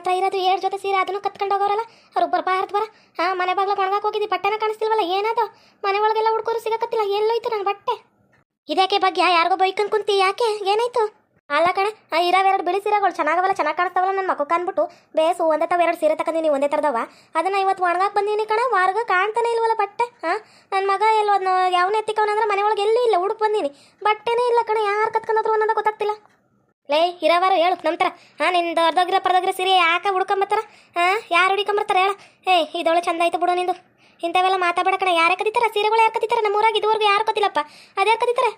ಹತ್ರ ಇರೋದು ಎರಡು ಜೊತೆ ಸೀರೆ ಅದನ್ನು ಕತ್ಕೊಂಡು ಹೋಗೋರಲ್ಲ? ಅವ್ರು ಬರ್ಬಾರ್ದು ಬರ. ಹಾಂ ಮನೆ ಬಾಗ್ಲ ಒಣಗಾಕ್ ಹೋಗಿದ್ದಿ, ಬಟ್ಟೆನ ಕಾಣಿಸ್ತಿಲ್ವಲ್ಲ, ಏನದು? ಮನೆ ಒಳಗೆಲ್ಲ ಹುಡ್ಕೋರು ಸಿಗಕತ್ತಿಲ್ಲ, ಎಲ್ಲೋಯ್ತು ನನ್ನ ಬಟ್ಟೆ. ಇದಕ್ಕೆ ಬಗ್ಗೆ ಯಾರಿಗೋ ಬೈಕನ್ ಕುಂತಿ, ಯಾಕೆ? ಏನಾಯ್ತು? ಅಲ್ಲ ಕಣೆ ಎರಡು ಬಿಳಿ ಸೀರೆಗಳು ಚೆನ್ನಾಗವಲ್ಲ, ಚೆನ್ನಾಗಿ ಕಾಣಿಸ್ತಾವಲ್ಲ ನನ್ನ ಮಕ್ಕ ಕಾಣ್ಬಿಟ್ಟು ಬೇಸು ಒಂದೇ ತಾವು ಎರಡು ಸೀರೆ ತಕ್ಕಂದಿನಿ ಒಂದೇ ಥರದವ ಅದನ್ನ ಇವತ್ತು ಒಣಗಾಕ್ ಬಂದೀನಿ ಕಣ, ವಾರ್ಗ ಕಾಣ್ತಾನೆ ಇಲ್ವಲ್ಲ ಬಟ್ಟೆ ಹಾಂ ನನ್ನ ಮಗ ಎಲ್ಲೋ ಯಾವನೇ ಎತ್ತಿಕವನಂದ್ರೆ ಮನೆ ಒಳಗೆ ಎಲ್ಲೂ ಇಲ್ಲ ಹುಡುಕ್ ಬಂದೀನಿ. ಬಟ್ಟೆನೇ ಇಲ್ಲ ಕಣ, ಯಾರು ಕತ್ಕೊಂಡ್ರು ಅನ್ನೋದು ಗೊತ್ತಾಗ್ತಿಲ್ಲ. ಲೇ ಇರವಾರು ಹೇಳು ನಂತರ ಹಾಂ ನಿಂದು ಅರ್ಧೋಗಿರೋ ಪರ್ದೋಗಿರೋ ಸೀರೆ ಯಾಕೆ ಹುಡ್ಕೊಂಬತ್ತಾರ? ಹಾಂ ಯಾರು ಹುಡ್ಕೊಂಬರ್ತಾರೆ ಹೇಳ. ಏ ಇದೊಳೆ ಚಂದ ಆಯ್ತು ಬಿಡು ನಿಂದು. ಇಂಥವೆಲ್ಲ ಮಾತಾಡ ಕಣ. ಯಾರು ಕದಿತಾರ? ಸೀರೆಗಳು ಯಾರು ಕದಿತಾರ? ನಮ್ಮ ಊರಾಗ ಇದುವರೆಗೂ ಯಾರು ಕದಿಲ್ಲಪ್ಪ. ಅದ್ಯಾರು ಕದಿತಾರೆ?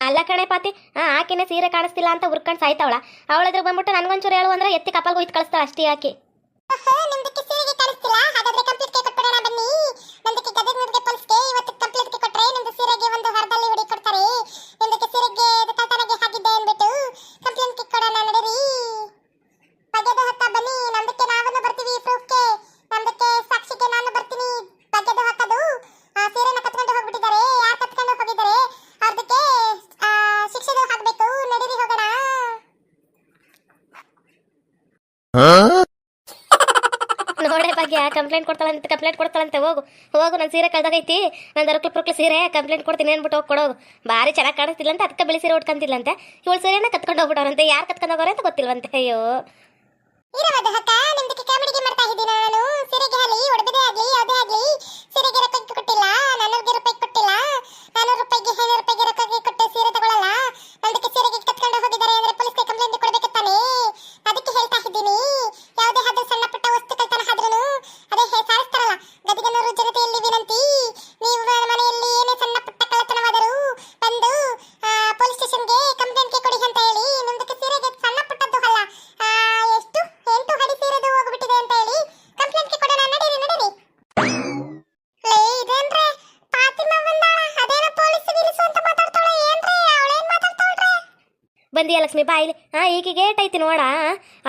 ಅಲ್ಲ ಕಣೆ ಪಾತಿ ಹಾಂ ಆಕೆನೆ ಸೀರೆ ಕಾಣಿಸ್ತಿಲ್ಲ ಅಂತ ಉರ್ಕೊಂಡು ಸಾಯ್ತಾವಳ. ಅವಳದ್ರ ಬಂದ್ಬಿಟ್ಟು ನನ್ಗೊಂಚೂರು ಹೇಳು ಅಂದ್ರೆ ಎತ್ತಿ ಕಪಲ್ಗೆ ಹೋಯ್ತು ಕಳಿಸ್ತಾಳ ಅಷ್ಟೇ ಆಕೆ ಅಹ್, ನಿಮ್ದಕ್ಕೆ ಸೀರೆಗೆ ಕಾಣಿಸ್ತಿಲ್ಲ ಹಾಗಾದ್ರೆ ಕಂಪ್ಲೀಟ್ಗೆ ಕೊಟ್ಬಿಡೋಣ ಬನ್ನಿ ನಂದಕ್ಕೆ ಗದಗ ನುಡ್ಗೆ ಪೊಲ್ಸ್ಗೆ ಇವತ್ತು ಕಂಪ್ಲೀಟ್ಗೆ ಕೊಟ್ರೆ ನಿಮ್ದು ಸೀರೆಗೆ ಒಂದು ಹರದಲ್ಲಿ ಹುಡಿ ಕೊಡ್ತಾರೆ ನಿಮ್ದಕ್ಕೆ ಸೀರೆಗೆ ಇದು ಕಳ್ತನಗೆ ಹಾಕಿದ್ದೆ ಅಂದ್ಬಿಟ್ಟು ಕಂಪ್ಲೇಂಟ್ಗೆ ಕೊಡೋಣ ನಡೀರಿ ಬಗೆದ ಹತ್ತ ಬನ್ನಿ ನಮ್ದಕ್ಕೆ ನಾವನ್ನು ಬರ್ತೀವಿ ಪ್ರೂಫ್ಗೆ ನಮ್ದಕ್ಕೆ ಸಾಕ್ಷಿಗೆ ನಾನು ಬರ್ತೀನಿ ಬಗೆದು ಹಾಕೋದು ಆ ಹೋಗ್ಬಿಟ್ಟಿದ್ದಾರೆ. ಯಾರು ಹೋಗಿದ್ದಾರೆ? ಅದಕ್ಕೆ ಶಿಕ್ಷೆಗೆ ಹಾಕ್ಬೇಕು. ನಡೀರಿ, ಹೋಗೋಣ. ನೋಡ್ರಿ ಬಗ್ಗೆ ಕಂಪ್ಲೇಂಟ್ ಕೊಡ್ತಾಳಂತ ಕಂಪ್ಲೇಂಟ್ ಕೊಡ್ತಾಳಂತೆ, ಹೋಗು. ಹೋಗು ನನ್ನ ಸೀರೆ ಕಳ್ದಾಗೈತಿ ನನ್ನ ಅರಕ್ಲು ಪುರುಕ್ಲು ಸೀರೆ ಕಂಪ್ಲೇಂಟ್ ಕೊಡ್ತೀನಿ, ಅಂದ್ಬಿಟ್ಟು ಹೋಗಿ ಕೊಡೋದು ಭಾರಿ ಚೆನ್ನಾಗಿ ಕಾಣಿಸ್ತಿಲ್ಲ ಅಂತ ಅದಕ್ಕೆ ಬಿಳಿ ಸೀರೆ ಉಟ್ಕೊಂತಿಲ್ಲಂತೆ. ಇವಳು ಸೀರೆನ ಕತ್ಕೊಂಡು ಹೋಗ್ಬಿಟ್ಟವ್ರಂತೆ. ಯಾರು ಕತ್ಕೊಂಡು ಹೋಗೋರೆ ಅಂತ ಗೊತ್ತಿಲ್ವಂತೆ. ಅಯ್ಯೋ. ಇರಮದ ಹಕ್ಕ ನಿಮ್ದಕ್ಕೆ ಕಾಮಿಡಿಗೆ ಮಾಡ್ತಾ ಇದ್ದೀನಿ ನಾನು. ಸೀರೆಗೆ ಆಗಲಿ ಒಡಬದೆ ಆಗಲಿ, ಯಾವುದೇ ಆಗಲಿ. ಸೀರೆಗೆ ರೊಕ್ಕ ಕೊಟ್ಟಿಲ್ಲ ನಾನ್ನೂರಿಗೆ ರೂಪಾಯಿ ಕೊಟ್ಟಿಲ್ಲ ರೂಪಾಯಿಗೆ ಐನೂರು ರೂಪಾಯಿಗೆ ರೊಕ್ಕಗೆ ಕೊಟ್ಟು ಸೀರೆ ತಗೊಳ್ಳಲ್ಲ ನಂದಕ್ಕೆ ಸೀರೆಗೆ ಕತ್ಕೊಂಡು ಹೋಗಿದ್ದಾರೆ ಅಂದ್ರೆ ಪೊಲೀಸ್ಗೆ ಕಂಪ್ಲೇಂಟ್ ಕೊಡ್ಬೇಕು ತಾನೇ ಅದಕ್ಕೆ ಹೇಳ್ತಾ ಇದ್ದೀನಿ ಯಾವುದೇ ಆದ್ರೂ ಸಣ್ಣ ಪುಟ್ಟ ವಸ್ತು ಕಳ್ತನ ಆದ್ರೂ ಅದೇ ಹೇ- ಸಾರಿಸ್ತಾರಲ್ಲ ಗದಗನೂರು ಜನತೆಯಲ್ಲಿ ವಿನಂತಿ ನೀವು ಮನೆಯಲ್ಲಿ ಏನೇ ಸಣ್ಣ ಪುಟ್ಟ ಕಳ್ಳತನವಾದರೂ ಬಂದು ಪೊಲೀಸ್ ಸ್ಟೇಷನ್ಗೆ ಕಂಪ್ಲೇಂಟ್ಗೆ ಕೊಡಿ ಅಂತ ಹೇಳಿ ನಿಮ್ದಕ್ಕೆ ಸೀರೆಗೆ ಸಣ್ಣ ಪುಟ್ಟದ್ದು ಅಲ್ಲ ಆ, ಎಷ್ಟು ಎಂಟು ಹಡಿ ಸೀರೆದು ಹೋಗ್ಬಿಟ್ಟಿದೆ ಅಂತ ಹೇಳಿ ಕಂಪ್ಲೇಂಟ್ಗೆ ಕೊಡೋಣ ನಡೀರಿ ನಡೀರಿ ಲೇ ಇದೇನ್ರೆ ಫಾತಿಮಾ ಬಂದಾಳ ಅದೇನೋ ಪೊಲೀಸ್ ಗಿಲೀಸು ಅಂತ ಮಾತಾಡ್ತಾಳೆ ಏನ್ರೆ ಅವಳೇನ್ ಮಾತಾಡ್ತಾಳ್ರೆ ಬಂದಿಯ ಲಕ್ಷ್ಮಿ ಬಾಯಿಲಿ? ಹಾಂ ಗೇಟ್ ಐತಿ ನೋಡ.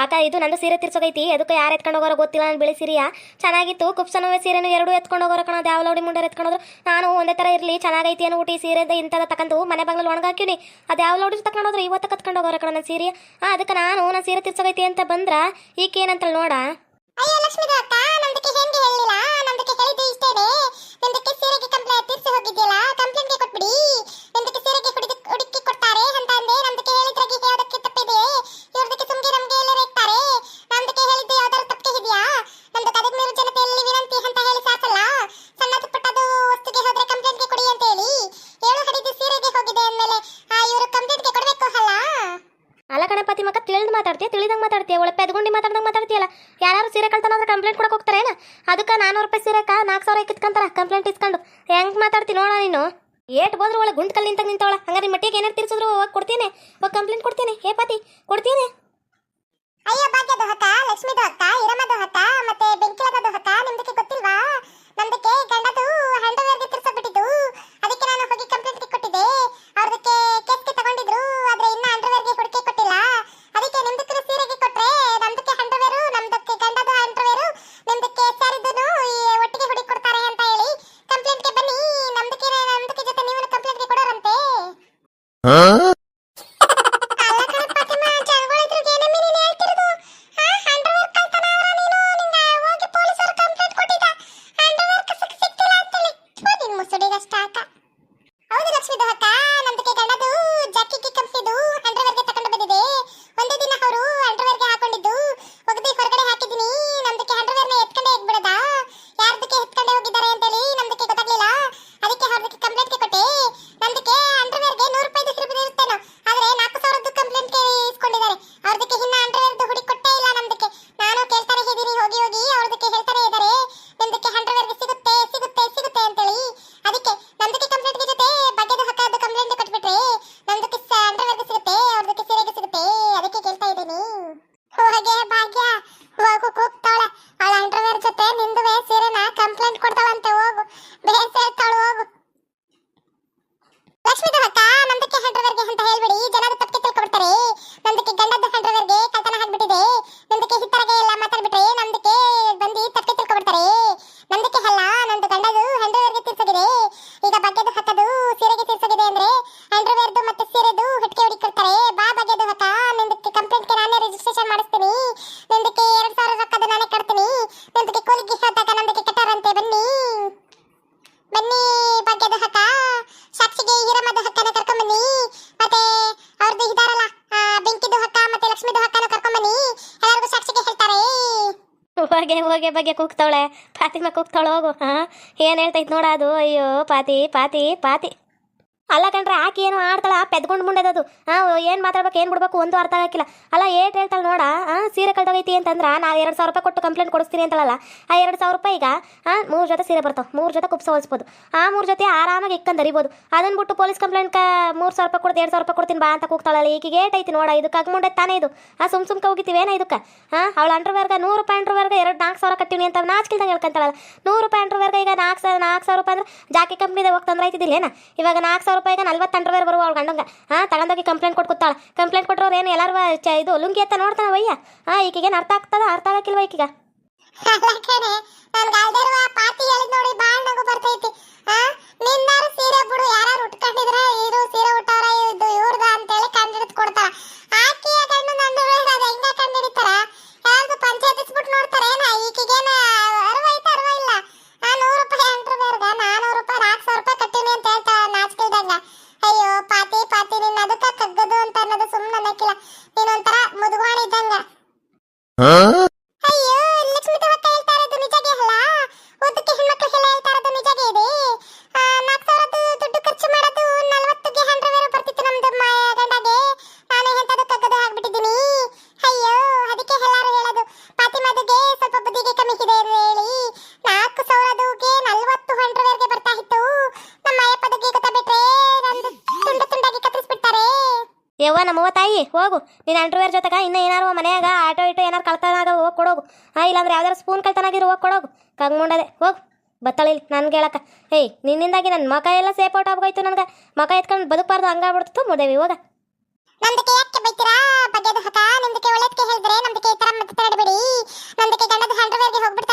ಆಕ ಇದು ನಂದು ಸೀರೆ ತಿರ್ಸೋಗೈತಿ. ಅದಕ್ಕೆ ಯಾರು ಎತ್ಕೊಂಡು ಹೋಗೋರೋ ಗೊತ್ತಿಲ್ಲ ನಾನು ಬಿಳಿ ಸೀರೆಯ. ಚೆನ್ನಾಗಿತ್ತು. ಕುಪ್ಸನವೇ ಸೀರೆನೂ ಎರಡು ಎತ್ಕೊಂಡು ಹೋಗೋರ ಕಣ. ಯಾವ ಲೌಡಿ ಮುಂಡರ್ ಎತ್ಕೊಂಡೋದ್ರು. ನಾನು ಒಂದೇ ಥರ ಇರಲಿ. ಚೆನ್ನಾಗೈತಿ ಏನು ಊಟಿ ಸೀರೆ ಇಂಥದ ತಕಂದು ಮನೆ ಬಾಗಿಲು ಒಣಗಾಕಿನಿ ಅದು ಯಾವ ಲೌಡಿ ತಕೊಂಡೋದ್ರು ಇವತ್ತು ಕತ್ಕೊಂಡು ಹೋಗೋರ ಕಣ ನನ್ನ ಸೀರೆ ಹಾಂ ಅದಕ್ಕೆ ನಾನು ನನ್ನ ಸೀರೆ ತಿರ್ಸೋಗೈತಿ ಅಂತ ಬಂದ್ರ ಈಕೆ ಏನಂತ ನೋಡ. ಅಯ್ಯ ಲಕ್ಷ್ಮಿ ಅಕ್ಕ ನಮ್ದಕ್ಕೆ ಹೆಂಗೆ ಹೇಳಿಲ್ಲ. ನಮ್ದಕ್ಕೆ ಹೇಳಿದ್ದು ಇಷ್ಟೇನೆ. ನಿಮ್ದಕ್ಕೆ ಸೀರೆಗೆ ಕಂಪ್ಲೇಂಟ್, ತಿರ್ಸಿ ಹೋಗಿದ್ಯಲ್ಲ. ಕಂಪ್ಲೇಂಟ್ಗೆ ಕೊಟ್ಬಿಡಿ. ನಿಮ್ದಕ್ಕೆ ಸೀರೆಗೆ ಹುಡುಕಿ ಕೊಡ್ತಾರೆ ಅಂತ ಅಂದೆ ನಮ್ದು ಹೇಳಿದ್ರಾಗೆ ಯಾವ್ದಕ್ಕೆ ತಪ್ಪಿದೆ ಇವ್ರದಕ್ಕೆ ಸುಮ್ಗೆ ನಮ್ಗೆ ಎಲ್ಲರೂ ಇರ್ತಾರೆ ನಮ್ದಕ್ಕೆ ಹೇಳಿದ್ದು ಯಾವ್ದಾದ್ರು ತಪ್ಪಿಗೆ ಇದೆಯಾ ನಮ್ದು ಗದಗ ನೀರು ಜನತೆಯಲ್ಲಿ ವಿನಂತಿ ಅಂತ ಹೇಳಿ ಸಾಕಲ್ಲ ಸಣ್ಣದು ಪುಟ್ಟದು ವಸ್ತುಗೆ ಹೋದ್ರೆ ಕಂಪ್ಲೇಂಟ್ಗೆ ಕೊಡಿ ಅಂತ ಹೇಳಿ ಏಳು ಹಡಿದು ಸೀರೆಗೆ ಹೋಗಿದೆ ಅಂದ್ಮೇಲೆ ಇವರು ಕಂಪ್ಲೇಂಟ್ಗೆ ಕೊಡ್ಬೇಕು ಅಲ್ಲ ಅಲ್ಲ ಕಣಪತಿ ಮಕ್ಕ ತಿಳಿದು ಮಾತಾಡ್ತೀಯ ತಿಳಿದಂಗೆ ಮಾತಾಡ್ತೀಯ ಒಳ್ಳೆ ಪೆದ್ಗುಂಡಿ ಮಾತಾಡ್ದಂಗೆ ಮಾತಾಡ್ತೀಯಲ್ಲ ಯಾರು ಸೀರೆ ಕಳ್ತಾನಂದ್ರೆ ಕಂಪ್ಲೇಂಟ್ ಕೊಡಕ್ಕೆ ಹೋಗ್ತಾರೇನ ಅದಕ್ಕೆ ನಾನ್ನೂರು ರೂಪಾಯಿ ಸೀರೆಕ ನಾಲ್ಕು ಸಾವಿರ ಕಿತ್ಕೊಂತಾರ ಕಂಪ್ಲೇಂಟ್ ಇಸ್ಕೊಂಡು ಹೆಂಗೆ ಮಾತಾಡ್ತಿ ನೋಡ ನೀನು ಏಟ್ ಬಂದ್ರು ಒಳಗೆ ಗುಂಡ್ ಕಲ್ಲಿ ನಿಂತಾಗ ನಿಂತವಳ. ಹಂಗಾರೆ ಮಟ್ಟಿಗೆ ಏನಾರು ತಿರ್ಸಿದ್ರು ಕೊಡ್ತೀನಿ. ಕಂಪ್ಲೇಂಟ್ ಕೊಡ್ತೇನೆ. ಹೇ ಪಾತಿ, ಕೊಡ್ತೇನೆ. ಅಯ್ಯೋ ಭಾಗ್ಯದ ಹಕ್ಕ ಲಕ್ಷ್ಮಿದು ಹಕ್ಕ ಇರಮದು ಹಕ್ಕ ಮತ್ತೆ ಬೆಂಕಿಲಗದು ಹಕ್ಕ ನಿಮ್ದಕ್ಕೆ ಗೊತ್ತಿಲ್ವಾ? ನಮ್ದಕ್ಕೆ ಗಂಡದು ಹ್ಯಾಂಡ್ ಓವರ್ಗೆ ತಿರ್ಸಬಿಟ್ಟಿದ್ದು ಅದಕ್ಕೆ ನಾನು ಹೋಗಿ ಕಂಪ್ಲೇಂಟ್ ಕೊಟ್ಟಿದ್ದೆ. ಅವ್ರದಕ್ಕೆ ಕೇಸ್ಗೆ ತಗೊಂಡಿದ್ರು ಆದ್ರೆ ಇನ್ನ ಅಂಡರ್ವೇರ್ಗೆ ಹುಡುಕಿ ಕೊಟ್ಟಿಲ್ಲ ಅದಕ್ಕೆ ನಿಮ್ದಕ್ಕೆ ಸೀರೆಗೆ ಕೊಟ್ರೆ ನಮ್ದಕ್ಕೆ ಅಂಡರ್ವೇರು ನಮ್ದಕ್ಕೆ ಗಂಡದು ಅಂಡರ್ವೇರು ನಿಮ್ದಕ್ಕೆ ಸ್ಯಾರಿದ್ದನು ಒಟ್ಟಿಗೆ ಹುಡುಕಿ ಕೊಡ್ತಾರೆ ಅಂತ ಹೇಳಿ ಕಂಪ್ಲೇಂಟ್ಗೆ ಬನ್ನಿ ನಮ್ದಕ್ಕೆ ನಮ್ದಕ್ಕೆ ಜೊತೆ ನೀವು ಕಂಪ್ಲೇಂಟ್ಗೆ ಕೊಡೋರಂತೆ ಅಲ್ಲ ಕಣೆ ಫಾತಿಮಾ, ಜನಗಳಿದ್ರಿಗೆ ಏನಮ್ಮಿ ನೀನ್ ಹೇಳ್ತಿರೋದು? ಆ, underwear ಕಳ್ತನ ಆದ್ರ ನೀನು ನಿಂಗೆ ಹೋಗಿ ಪೊಲೀಸರು ಕಂಪ್ಲೇಂಟ್ ಕೊಟ್ಟಿದ್ದ. underwear ಕಸಕ್ ಸಿಕ್ತಿಲ್ಲ ಅಂತೇಳಿ. ಥು, ನಿನ್ ಮುಸುಡಿಗಷ್ಟ ಅಕ್ಕ. ಹೌದು ಲಕ್ಷ್ಮೀದು ಅಕ್ಕ, ನಮ್ದಕ್ಕೆ ಗಂಡದು ಜಾಕಿಗೆ ಕಂಪ್ನಿದು ಅಂಡರ್ವೇರ್ಗೆ ತಕೊಂಡು ಬಂದಿದೆ ಒಂದೇ ದಿನ ಅವರು ಅಂಡರ್ವೇರ್ಗೆ ಹಾಕೊಂಡಿದ್ದು ಒಗದಿ ಹೊರಗಡೆ ಹಾಕಿದ್ದೀನಿ ನಮ್ದಕ್ಕೆ ಅಂಡರ್ವೇರ್ನ ಎತ್ಕೊಂಡೇ ಹೋಗ್ಬಿಡದ ಯಾರ್ದಕ್ಕೆ ಎತ್ಕೊಂಡೇ ಹೋಗಿದ್ದಾರೆ ಅಂತೇಳಿ ನಮ್ದಕ್ಕೆ ಗೊತ್ತಾಗ್ಲಿಲ್ಲ ಅದಕ್ಕೆ ಅವ್ರದಕ್ಕೆ ಕಂಪ್ಲೇಂಟ್ಗೆ ಕೊಟ್ಟೆ ನಮ್ದಕ್ಕೆ ಅಂಡರ್ವೇರ್ಗೆ ನೂರು ರೂಪಾಯಿದು ಹಿರಿದು ಇರುತ್ತೇನೋ ಆದ್ರೆ ನಾಲ್ಕು ಸಾವಿರದ್ದು ಕಂಪ್ಲೇಂಟ್ಗೆ ಇಸ್ಕೊಂಡಿದ್ದಾರೆ ಅವ್ರದಕ್ಕೆ ಇನ್ನ ಅಂಡರ್ವೇರ್ದು ಹುಡಿ ಕೊಟ್ಟೇ ಇಲ್ಲ ನಮ್ದಕ್ಕೆ ನಾನು ಕೇಳ್ತಾನೆ ಇದ್ದೀನಿ ಹೋಗಿ ಹೋಗಿ ಅವ್ರದಕ್ಕೆ ಹೇಳ್ತಾನೆ ಇದ್ದಾರೆ ನಿಮ್ದಕ್ಕೆ ಅಂಡರ್ವೇರ್ಗೆ ಸಿಗುತ್ತೆ ಸಿಗುತ್ತೆ ಸಿಗುತ್ತೆ ಅಂತೇಳಿ ಅದಕ್ಕೆ ನಮ್ದಕ್ಕೆ ಕಂಪ್ಲೇಂಟ್ಗೆ ಜೊತೆ ಬಗ್ಗೆದು ಹಕ್ಕದ ಕಂಪ್ಲೇಂಟ್ ಕೊಟ್ಬಿಟ್ರೆ ನಮ್ದಕ್ಕೆ ಅಂಡರ್ವೇರ್ಗೆ ಸಿಗುತ್ತೆ ಅವ್ರದಕ್ಕೆ ಸೀರೆಗೆ ಸಿಗುತ್ತೆ ಅದಕ್ಕೆ ಕೇಳ್ತಾ ಇದ್ದೀನಿ ಹೋಗೆ ಭಾಗ್ಯ. ಹೋಗು ಕೂಗ್ತಾಳೆ ಅವಳ ಅಂಡರ್ವೇರ್ ಜೊತೆ ನಿಂದುವೆ ಸೀರೆನ ಕಂಪ್ಲೇಂಟ್ ಕೊಡ್ತಾಳಂತೆ, ಹೋಗು. ಬೇಸ್ ಹೇಳ್ತಾಳು ಹೋಗು. ಲಕ್ಷ್ಮೀ ಅಕ್ಕ ನಂದಕ್ಕೆ ಹಂಡ್ರವರ್ಗೆ ಅಂತ ಹೇಳ್ಬಿಡಿ. ಜನರು ತಪ್ಪಿಗೆ ತಿಳ್ಕೊಬಿಡ್ತಾರೆ. ನಂದಕ್ಕೆ ಗಂಡದ ಹಂಡ್ರವರ್ಗೆ ಕಳ್ತನ ಹಾಕ್ಬಿಟ್ಟಿದೆ ನಂದಕ್ಕೆ ಹಿತ್ತರಗೆ ಎಲ್ಲ ಮಾತಾಡ್ಬಿಟ್ರೆ ನಮ್ದಕ್ಕೆ ಬಂದು ತಪ್ಪಿಗೆ ತಿಳ್ಕೊಬಿಡ್ತಾರೆ. ನಂದಕ್ಕೆ ಅಲ್ಲ ನಂದು ಗಂಡದು ಹಂಡ್ರವರ್ ರಿಜಿಸ್ಟ್ರೇಷನ್ ಮಾಡಿಸ್ತೀನಿ ನಿಂದಕ್ಕೆ ಎರಡ್ ಸಾವಿರ ರೊಕ್ಕದ ನಾನೇ ಕಟ್ತೀನಿ ನಿಂದಕ್ಕೆ ಕೂಲಿಗೆ ಹೋದಾಗ ನಂದಕ್ಕೆ ಕಟ್ಟಾರಂತೆ ಬನ್ನಿ ಬನ್ನಿ ಭಾಗ್ಯದ ಹಕ್ಕ ಸಾಕ್ಷಿಗೆ ಹಿರಮದ ಹಕ್ಕನ ಕರ್ಕೊಂಬನ್ನಿ ಮತ್ತೆ ಅವ್ರದ್ದು ಇದಾರಲ್ಲ ಆ, ಬೆಂಕಿದು ಹಕ್ಕ ಮತ್ತೆ ಲಕ್ಷ್ಮಿದು ಹಕ್ಕನ ಕರ್ಕೊಂಬನ್ನಿ ಎಲ್ಲರಿಗೂ ಸಾಕ್ಷಿಗೆ ಹೇಳ್ತಾರೆ ಹೋಗೆ ಹೋಗೆ ಬಗ್ಗೆ ಕೂಗ್ತಾವಳೆ. ಫಾತಿಮಾ ಕೂಗ್ತಾಳೆ ಹೋಗು. ಹಾ? ಏನು ಹೇಳ್ತೈತೆ ನೋಡ ಅದು? ಅಯ್ಯೋ, ಪಾತಿ ಪಾತಿ ಪಾತಿ. ಅಲ್ಲ ಕಣ್ರೆ, ಆಕೆ ಏನು ಆಡ್ತಾಳ, ಪೆದ್ಕೊಂಡು ಮುಂಡೆದದು. ಏನು ಮಾತಾಡ್ಬೇಕು, ಏನು ಬಿಡ್ಬೇಕು, ಒಂದು ಅರ್ಥ ಆಗಿಲ್ಲ ಅಲ್ಲ, ಏಟ್ ಹೇಳ್ತಾಳೆ ನೋಡ ಹಾಂ ಸೀರೆ ಕಳ್ದೋಗೈತಿ ಅಂತಂದ್ರೆ ನಾವು ಎರಡು ಸಾವಿರ ರೂಪಾಯಿ ಕೊಟ್ಟು ಕಂಪ್ಲೇಂಟ್ ಕೊಡಿಸ್ತೀನಿ ಅಂತಳಲ್ಲ, ಆ ಎರಡು ಸಾವಿರ ರೂಪಾಯಿ ಈಗ ಹಾಂ ಮೂರು ಜೊತೆ ಸೀರೆ ಬರ್ತಾವೆ. ಮೂರು ಜೊತೆ ಕುಪ್ಸ ಹೊಲಿಸ್ಬೋದು. ಆ ಮೂರು ಜೊತೆ ಆರಾಮಾಗಿ ಇಕ್ಕಂದು ಅರಿಬೋದು. ಅದನ್ನ ಬಿಟ್ಟು ಪೊಲೀಸ್ ಕಂಪ್ಲೇಂಟ್ ಕ ಮೂರು ಸಾವಿರ ರೂಪಾಯಿ ಕೊಡ್ತು ಎರಡು ಸಾವಿರ ರೂಪಾಯಿ ಕೊಡ್ತೀನಿ ಬಾ ಅಂತ ಕೂಗ್ತಾಳಲ್ಲ ಈಗ ಏಟ್ ಐತಿ ನೋಡ ಇದು ಕಗ್ಮುಂಡೆ ತಾನೇ ಇದು. ಆ, ಸುಮ್ ಸುಮ್ಕೆ ಏನೋ ಇದಕ್ಕೆ? ಹಾಂ ಅವಳ ಅಂಡ್ರವರ್ಗ ನೂರು ರೂಪಾಯಿ ಅಂಡ್ರವರ್ಗ ಎರಡು ನಾಲ್ಕು ಸಾವಿರ ಕಟ್ಟಿವಿ ಅಂತ ನಾಚ್ಕಿಲ್ದಂಗೆ ಹೇಳ್ಕೊಂತಾಳಲ್ಲ. ನೂರು ರೂಪಾಯಿ ಅಂಡ್ರವರ್ಗ ಈಗ ನಾಲ್ಕು ಸಾವಿರ ನಾಲ್ಕು ಸಾವಿರ ರೂಪಾಯಿ ಅಂದ್ರೆ ಜಾಕಿ ಕಂಪ್ನಿದೆ ಹೋಗ್ತಂದ್ರೆ ಆಯ್ತಿದ್ದಿಲ್ಲೇನ ಇವಾಗ ನಾಲ್ಕು ಸಾವಿರ ರೂಪಾಯಿಗೆ ನಲ್ವತ್ತು ಅಂಡ್ರವೇರ್ ಬರುವ ಅವಳು ಗಂಡಂಗ. ಹಾಂ, ತಗೊಂಡೋಗಿ ಕಂಪ್ಲೇಂಟ್ ಕೊಟ್ಟು ಕೂತಾಳೆ. ಕಂಪ್ಲೇಂಟ್ ಕೊಟ್ಟರು ಏನು ಎಲ್ಲರೂ ಚ ಇದು ಲುಂಗಿ ಎತ್ತ ನೋಡ್ತಾನ ವಯ್ಯ? ಹಾಂ, ಈಕಿಗೇನು ಅರ್ಥ ಆಗ್ತದ, ಅರ್ಥ ಆಗಕ್ಕಿಲ್ವ ಈಕೀಗ? ಬರ್ತೈತಿ. ನಿನ್ನಾರು ಸೀರೆ ಬಿಡು ಯಾರು ಉಟ್ಕೊಂಡಿದ್ರ ಇದು ಸೀರೆ ಉಟ್ಟವ್ರ, ಇದು ಇವ್ರದ ಅಂತೇಳಿ ಯವ್ವ ನಮ್ಮವ್ವ ತಾಯಿ, ಹೋಗು. ನೀನು ಅಂಡ್ರವೇರ್ ಜೊತೆಗ ಇನ್ನೂ ಏನಾರು ಮನೆಯಾಗ ಆಟೋ ಇಟೋ ಏನಾರು ಕಳ್ತನಾಗ ಹೋಗಿ ಕೊಡೋಗು. ಹಾಂ ಇಲ್ಲಾಂದ್ರೆ ಯಾವ್ದಾರು ಸ್ಪೂನ್ ಕಳ್ತಾನಾಗಿರು ಹೋಗಿ ಕೊಡೋಗು. ಕಂಗ್ಮುಂಡದೆ, ಹೋಗು. ಬತ್ತಳಿ ನನ್ಗೆ ಹೇಳಕ್ಕ. ಏಯ್, ನಿನ್ನಿಂದಾಗಿ ನನ್ನ ಮಕ ಎಲ್ಲ ಸೇಫ್ ಔಟ್ ಆಗೋಯ್ತು ನನಗೆ. ಮಕ ಎತ್ಕೊಂಡು ಬದುಕಬಾರ್ದು, ಹಂಗಾಗ್ಬಿಡ್ತು. ಮುದೇವಿ ಹೋಗ. ನಂದಕ್ಕೆ ಯಾಕೆ ಬೈತೀರಾ? ಬಗೆದು ಹಕ ನಿಮ್ದಕ್ಕೆ ಒಳ್ಳೆದಕ್ಕೆ ಹೇಳಿದ್ರೆ ನಮ್ದಕ್ಕೆ ಈ ತರ ಮಾತಾಡಬೇಡಿ ನಂದಕ್ಕೆ ಗಂಡದ ಹಂಡ್ರವೇರ್ಗೆ ಹೋಗ್ಬಿಡ್ತಲ್ಲ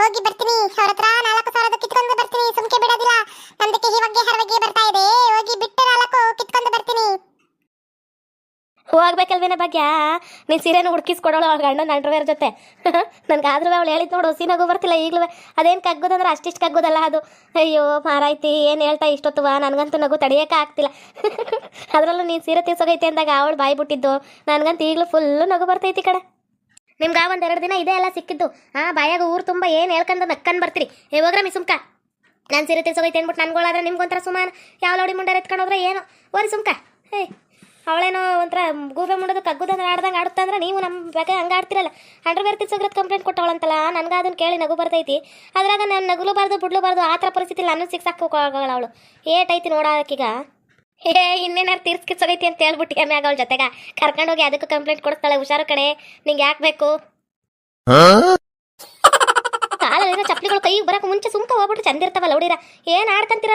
ಹೋಗಿ ಬರ್ತೀನಿ. ಅವ್ರ ಹತ್ರ ನಾಲ್ಕು ಸಾವಿರದ ಕಿತ್ಕೊಂಡು ಬರ್ತೀನಿ. ಸುಮ್ಕೆ ಬಿಡೋದಿಲ್ಲ. ನಮ್ದಕ್ಕೆ ಹಿವಗ್ಗೆ ಹರವಾಗಿ ಬರ್ತಾ ಇದೆ. ಹೋಗಿ ಬಿಟ್ಟು ನಾಲ್ಕು ಕಿತ್ಕೊಂಡು ಬರ್ತೀನಿ. ಹೋಗ್ಬೇಕಲ್ವಿನ ಭಾಗ್ಯ? ನೀನು ಸೀರೆನ ಹುಡ್ಕಿಸ್ಕೊಡೋಳು ಅವ್ಳ ಗಂಡನ ಅಂಡ್ರವೇರ್ ಜೊತೆ. ನನ್ಗೆ ಆದ್ರೂ ಅವಳು ಹೇಳಿದ್ ನೋಡು, ಸೀನಾಗೂ ನಗು ಬರ್ತಿಲ್ಲ ಈಗಲೂ ಅದೇನು ಕಗ್ಗೋದಂದ್ರೆ ಅಷ್ಟಿಷ್ಟು ಕಗ್ಗೋದಲ್ಲ ಅದು. ಅಯ್ಯೋ, ಮಾರಾಯ್ತಿ, ಏನು ಹೇಳ್ತಾ ಇಷ್ಟೊತ್ತುವ? ನನಗಂತೂ ನಗು ತಡಿಯೋಕೆ ಆಗ್ತಿಲ್ಲ. ಅದರಲ್ಲೂ ನೀನು ಸೀರೆ ತೀರ್ಸೋಗೈತೆ ಅಂದಾಗ ಅವಳು ಬಾಯಿ ಬಿಟ್ಟಿದ್ದು. ನನಗಂತೂ ಈಗಲೂ ಫುಲ್ಲು ನಗು ಬರ್ತೈತಿ ಕಡೆ ನಿಮ್ಗೆ ಒಂದು ಎರಡು ದಿನ ಇದೇ ಎಲ್ಲ ಸಿಕ್ಕಿದ್ದು. ಹಾಂ ಬಾಯಾಗ ಊರು ತುಂಬ ಏನು ಹೇಳ್ಕೊಂಡು ನಕ್ಕನ್ ಬರ್ತೀರಿ. ಹೋಗ್ರ ಮಿ ಸುಮ್ಕ. ನಾನು ಸೀರೆ ತೀರ್ಸೋಗೈತೆ ಅಂದ್ಬಿಟ್ಟು ನನ್ಗಳಾದ್ರೆ ನಿಮ್ಗೊಂಥರ ಸುಮಾರು. ಯಾವ ಲೋಡಿ ಮುಂಡಾರ ಎತ್ಕೊಂಡು ಹೋದ್ರೆ ಏನೋ? ಓರಿ ಸುಮ್ಕ. ಏಯ್ ಅವಳೇನೋ ಒಂಥರ ಗೂಬೆ ಮುಂಡೋದು ಕಗ್ಗುದಂದ್ರೆ ಆಡ್ದಂಗೆ ಆಡುತ್ತಾ ಅಂದ್ರೆ ನೀವು ನಮ್ಮ ಬಗ್ಗೆ ಹಂಗೆ ಆಡ್ತಿರಲ್ಲ. ಅಂಡರ್ವೇರ್ ತಿರ್ಸೋಗ್ರದ್ದು ಕಂಪ್ಲೇಂಟ್ ಕೊಟ್ಟವಳಂತಲ್ಲ, ನನಗೆ ಅದನ್ನ ಕೇಳಿ ನಗು ಬರ್ತೈತಿ. ಅದ್ರಾಗ ನಾನು ನಗುಲಬಾರ್ದು ಬಿಡ್ಲಬಾರ್ದು ಆ ಥರ ಪರಿಸ್ಥಿತಿ ನಾನು ಸಿಕ್ಸಾಕ ಹೋಗೋಳ ಅವಳು. ಏಟೈತಿ ನೋಡೋಕೀಗ ಏ ಇನ್ನೇನಾರು ತೀರ್ಸ್ಕಿಸೋಗೈತಿ ಅಂತ ಹೇಳ್ಬಿಟ್ಟು ಮ್ಯಾಗ ಅವಳ ಜೊತೆಗ. ಕರ್ಕೊಂಡೋಗಿ ಅದಕ್ಕೂ ಕಂಪ್ಲೇಂಟ್ ಕೊಡ್ತಾಳೆ ಹುಷಾರು ಕಣೆ ನಿಂಗೆ ಯಾಕೆ ಬೇಕು? ಕಾಲಲ್ಲಿರೋ ಚಪ್ಪಲಿಗಳು ಕೈಗೆ ಬರಕ್ಕೆ ಮುಂಚೆ ಸುಮ್ಕ ಹೋಗ್ಬಿಟ್ಟು ಚಂದ ಇರ್ತಾವಲ್ಲ ಹುಡಿರ ಏನು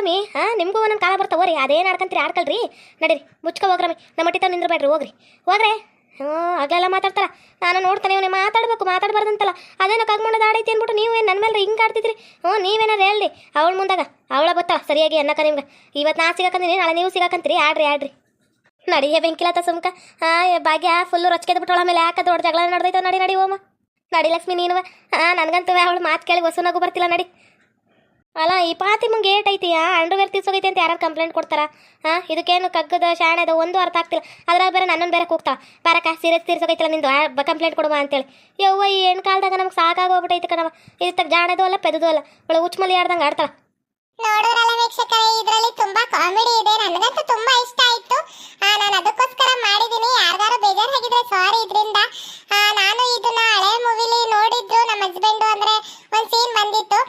ಮೀ? ಹಾಂ ನಿಮಗೂ ಒಂದೊಂದು ಕಾಲ ಬರ್ತಾವ ರೀ ಅದೇನು ಆಡ್ಕಂತೀರಿ? ಆಡ್ಕಲ್ರಿ ನಡೀರಿ ಮುಚ್ಕ ಹೋಗ್ರಮಿ ನಮ್ಮ ಮಟ್ಟಿ ನಿಂದ್ರಬೇಡ್ರಿ ಹೋಗ್ರಿ. ಹೋಗ್ರೆ. ಹ್ಞೂ ಹಾಗೆಲ್ಲ ಮಾತಾಡ್ತಾರ. ನಾನು ನೋಡ್ತಾನೆ ಇವನೇ ಮಾತಾಡ್ಬೇಕು, ಮಾತಾಡಬಾರ್ದಂತಲ್ಲ. ಅದೇನೋ ಕಗ್ಮಣ್ಣದ ಆಡೈತಿ ಅಂದ್ಬಿಟ್ಟು ನೀವು ನನ್ನ ಮೇಲೆ ಹಿಂಗೆ ಆಡ್ತಿದ್ರಿ? ಹ್ಞೂ ನೀವೇನಾರು ಹೇಳಿ ಅವಳ ಮುಂದಾಗ. ಅವಳ ಬತ್ತ ಸರಿಯಾಗಿ ಅನ್ನಕ ನಿಮ್ಗೆ. ಇವತ್ತು ನಾ ಸಿಗಾಕಂತೀನಿ ನಾಳೆ ನೀವು ಸಿಗಾಕಂತೀರಿ. ಆಡ್ರಿ ಆಡ್ರಿ. ಹೇ ಬೆಂಕಿಲತ್ತ ಸುಮ್ಕ. ಹಾಂ ಭಾಗ್ಯ ಫುಲ್ಲು ರೊಚ್ಕೆದ್ ಅವಳ ಮೇಲೆ ಯಾಕೆ ದೊಡ್ಡ ಜಗಳ ನಡೆದೈತೋ, ನಡಿ ನಡಿ ಓಮ ನಡಿ ಲಕ್ಷ್ಮಿ ನೀನು ಹಾಂ ನನಗಂತೂ ಅವಳು ಮಾತು ಕೇಳಿ ಹೊಸನಾಗೂ ಬರ್ತಿಲ್ಲ, ನಡಿ. ಅಲ್ಲ, ಈ ಪಾತಿ ಮುಂಗೆ ಏಟ್ ಐತಿ, ಆ ಅಂಡರ್ವೇರ್ ಅಂತ ಯಾರು ಕಂಪ್ಲೇಂಟ್ ಕೊಡ್ತಾರ? ಹಾಂ ಇದಕ್ಕೇನು ಕಗ್ಗದ, ಶಾಣೆದ ಒಂದು ಅರ್ಥ ಆಗ್ತಿಲ್ಲ. ಅದ್ರಾಗ ಬೇರೆ ನನ್ನನ್ನು ಬೇರೆ ಕೂಗ್ತಾ. ಬಾರಕ ಸೀರೆ ತೀರ್ಸೋಗೈತಿಲ್ಲ ನಿಂದು ಕಂಪ್ಲೇಂಟ್ ಕೊಡುವ ಅಂತೇಳಿ. ಯವ್ವ, ಈ ಹೆಣ್ಣು ಕಾಲದಾಗ ನಮ್ಗೆ ಸಾಕಾಗೋಗ್ಬಿಟ್ಟೈತಿ ಕಣವ ಇದಕ್ಕೆ ಜಾಣದು ಅಲ್ಲ ಪೆದದು ಅಲ್ಲ. ಒಳ್ಳೆ ಉಚ್ಮಲಿ ಆಡ್ದಂಗೆ ಆಡ್ತಾಳ. ನೋಡೋರಲ್ಲ ವೀಕ್ಷಕರೇ, ಇದರಲ್ಲಿ ತುಂಬಾ ಕಾಮಿಡಿ ಇದೆ. ನನಗಂತೂ ತುಂಬಾ ಇಷ್ಟ ಆಯ್ತು. ನಾನು ಅದಕ್ಕೋಸ್ಕರ ಮಾಡಿದ್ದೀನಿ ಬೇಜಾರ್ ಬೇಜಾರಾಗಿದ್ರೆ ಸಾರಿ ಇದರಿಂದ. ನಾನು ಇದನ್ನ ಹಳೆ ಮೂವಿಲಿ ನೋಡಿದ್ದು ನಮ್ಮ ಹಸ್ಬೆಂಡ್ ಅಂದ್ರೆ ಒಂದ್ ಸೀನ್ ಬಂದಿತ್ತು.